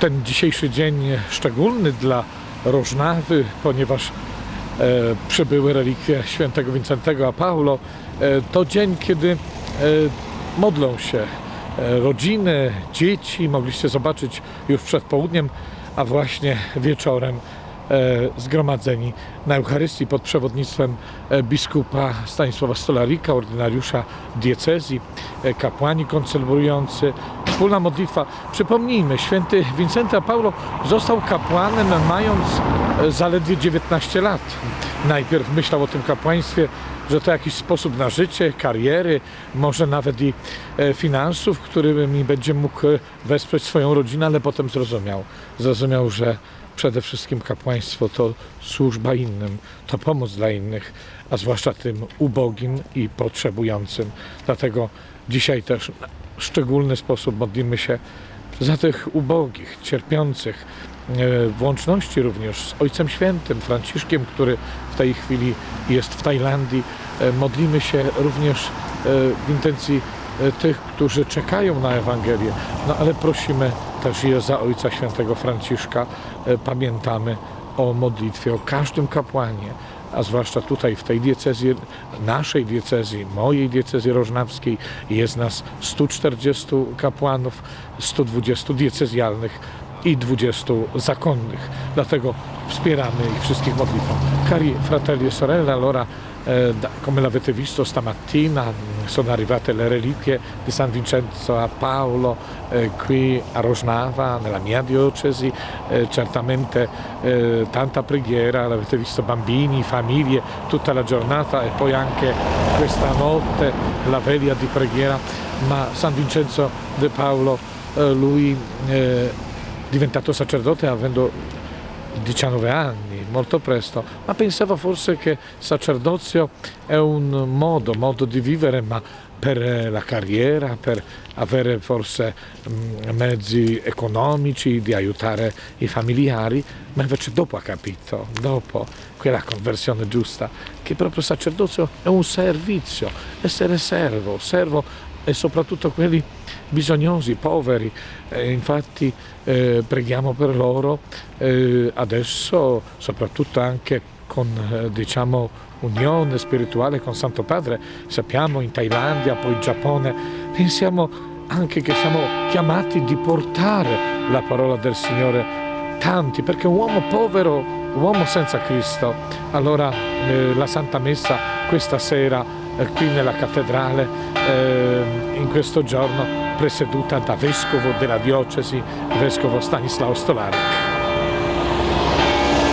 ten dzisiejszy dzień szczególny dla Rożnawy, ponieważ e, przybyły relikwie świętego Wincentego a Paulo. E, to dzień, kiedy e, modlą się e, rodziny, dzieci. Mogliście zobaczyć już przed południem, a właśnie wieczorem e, zgromadzeni na Eucharystii pod przewodnictwem e, biskupa Stanisława Stolarika, ordynariusza diecezji, kapłani koncelebrujący, wspólna modlitwa. Przypomnijmy, święty Wincenty a Paulo został kapłanem mając e, zaledwie 19 lat. Najpierw myślał o tym kapłaństwie, że to jakiś sposób na życie, kariery, może nawet i e, finansów, którymi będzie mógł e, wesprzeć swoją rodzinę, ale potem zrozumiał. Zrozumiał, że przede wszystkim kapłaństwo to służba innym, to pomoc dla innych, a zwłaszcza tym ubogim i potrzebującym. Dlatego dzisiaj też w szczególny sposób modlimy się za tych ubogich, cierpiących, e, w łączności również z Ojcem Świętym Franciszkiem, który w tej chwili jest w Tajlandii. E, Modlimy się również e, w intencji tych, którzy czekają na Ewangelię, no ale prosimy też i za Ojca Świętego Franciszka. Pamiętamy o modlitwie, o każdym kapłanie, a zwłaszcza tutaj w tej diecezji, naszej diecezji, mojej diecezji rożnawskiej jest nas 140 kapłanów, 120 diecezjalnych i 20 zakonnych. Dlatego wspieramy ich wszystkich modlitwą. Cari fratelli e sorelle, allora eh, come l'avete visto stamattina mh, sono arrivate le reliquie di San Vincenzo a Paolo eh, qui a Rosnava, nella mia diocesi, Eh, certamente eh, tanta preghiera, l'avete visto bambini, famiglie, tutta la giornata e poi anche questa notte la veglia di preghiera, ma San Vincenzo de Paolo, eh, lui eh, diventato sacerdote avendo 19 anni, molto presto, ma pensava forse che sacerdozio è un modo, modo di vivere, ma per eh, la carriera, per avere forse mm, mezzi economici, di aiutare i familiari, ma invece dopo ha capito, dopo quella conversione giusta, che proprio sacerdozio è un servizio, essere servo, servo e soprattutto quelli bisognosi, poveri. E infatti eh, preghiamo per loro eh, adesso, soprattutto anche con eh, diciamo unione spirituale con Santo Padre, sappiamo in Thailandia, poi in Giappone, pensiamo anche che siamo chiamati di portare la parola del Signore. Tanti, perché un uomo povero, un uomo senza Cristo, allora eh, la Santa Messa questa sera eh, qui nella cattedrale, eh, in questo giorno presieduta da vescovo della diocesi, vescovo Stanislao Stolaric.